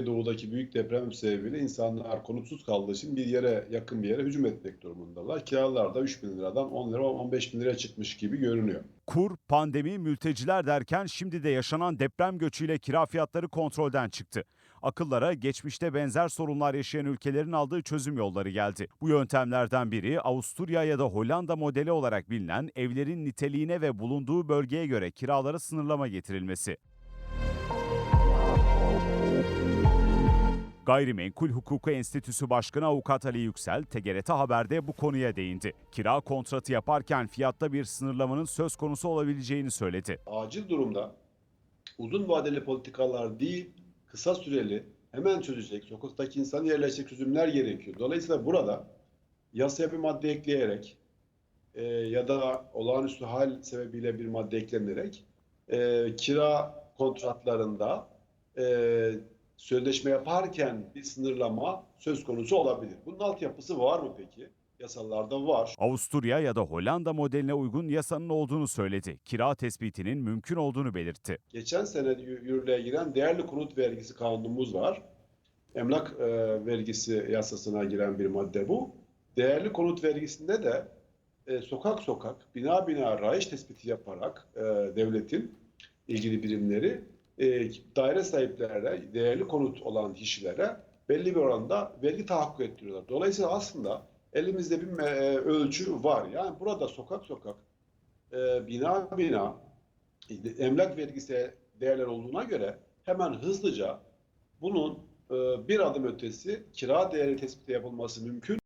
İstanbul'daki büyük deprem sebebiyle insanlar konutsuz kaldığı için bir yere yakın bir yere hücum etmek durumundalar. Kiralar da 3 bin liradan 10 lira 15 bin liraya çıkmış gibi görünüyor. Kur, pandemi, mülteciler derken şimdi de yaşanan deprem göçüyle kira fiyatları kontrolden çıktı. Akıllara geçmişte benzer sorunlar yaşayan ülkelerin aldığı çözüm yolları geldi. Bu yöntemlerden biri Avusturya ya da Hollanda modeli olarak bilinen evlerin niteliğine ve bulunduğu bölgeye göre kiralara sınırlama getirilmesi. Gayrimenkul Hukuku Enstitüsü Başkanı Avukat Ali Yüksel, TGRT Haber'de bu konuya değindi. Kira kontratı yaparken fiyatta bir sınırlamanın söz konusu olabileceğini söyledi. Acil durumda uzun vadeli politikalar değil, kısa süreli hemen çözecek, sokaktaki insanı yerleşecek çözümler gerekiyor. Dolayısıyla burada yasaya bir madde ekleyerek e, ya da olağanüstü hal sebebiyle bir madde eklenerek e, kira kontratlarında e, sözleşme yaparken bir sınırlama söz konusu olabilir. Bunun altyapısı var mı peki? Yasalarda var. Avusturya ya da Hollanda modeline uygun yasanın olduğunu söyledi. Kira tespitinin mümkün olduğunu belirtti. Geçen sene yü- yürürlüğe giren değerli konut vergisi kanunumuz var. Emlak e, vergisi yasasına giren bir madde bu. Değerli konut vergisinde de e, sokak sokak, bina bina rayiç tespiti yaparak e, devletin ilgili birimleri e, daire sahiplerine, değerli konut olan kişilere belli bir oranda vergi tahakkuk ettiriyorlar. Dolayısıyla aslında elimizde bir e, ölçü var. Yani burada sokak sokak, e, bina bina emlak vergisi değerler olduğuna göre hemen hızlıca bunun e, bir adım ötesi kira değeri tespiti yapılması mümkün.